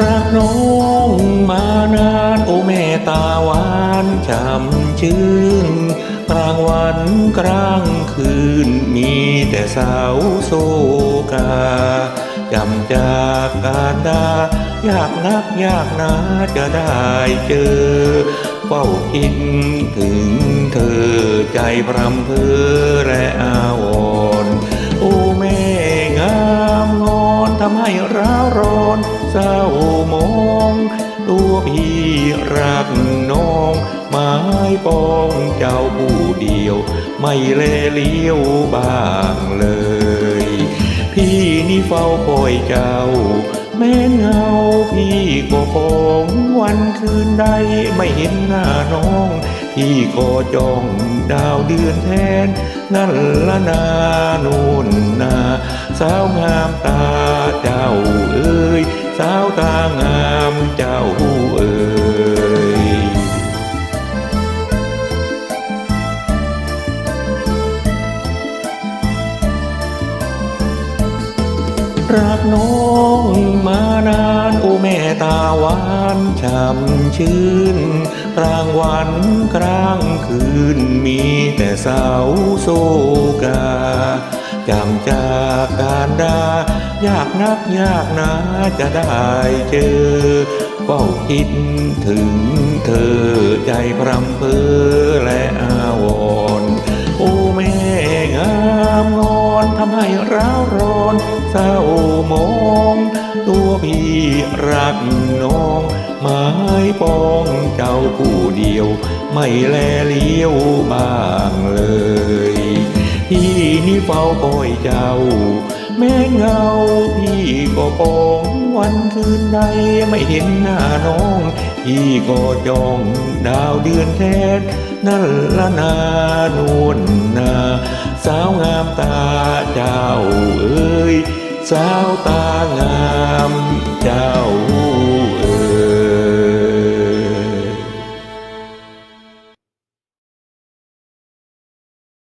รักน้องมานานโอแม่ตาหวานช่ำชื่นกลางวันกลางคืนมีแต่สาวโซกาจำจากการดายากนักยากนาจะได้เจอเฝ้าคิดถึงเธอใจพรำเพอและอา ร้าวร้อนเศร้ามอง ตัวพี่รักน้องไม้ปองเจ้าผู้เดียว ไม่เลเลี้ยวบ้างเลย พี่นี่เฝ้าคอยเจ้า แม้เงาพี่ก็คงวันคืนใดไม่เห็นหน้าน้อง พี่ก็จ้องดาวเดือนแทน นั่นละนานู่นนา สาวงามตาเจ้าเอ้ยสาวตางามเจ้าเอ้ยรักน้องมานานโอแม่ตาหวานช่ำชื่นกลางวันกลางคืนมีแต่สาวโซกา จำจากการดายากนักยากนาจะได้เจอเฝ้าคิดถึงเธอใจพรำเพอและอาวรณ์โอ้แม่งามงอนทำให้ร้าวร้อนเศร้ามองตัวพี่รักน้องไม้ปองเจ้าผู้เดียว ไม่แลเลี้ยวบ้างเลย เฝ้าคอยเจ้า แม้เงาพี่ก็ปองวันคืนใดไม่เห็นหน้าน้อง พี่ก็จ้องดาวเดือนแทนนั่นละนานวนนาสาวงามตาเจ้าเอ้ย สาวตางามเจ้า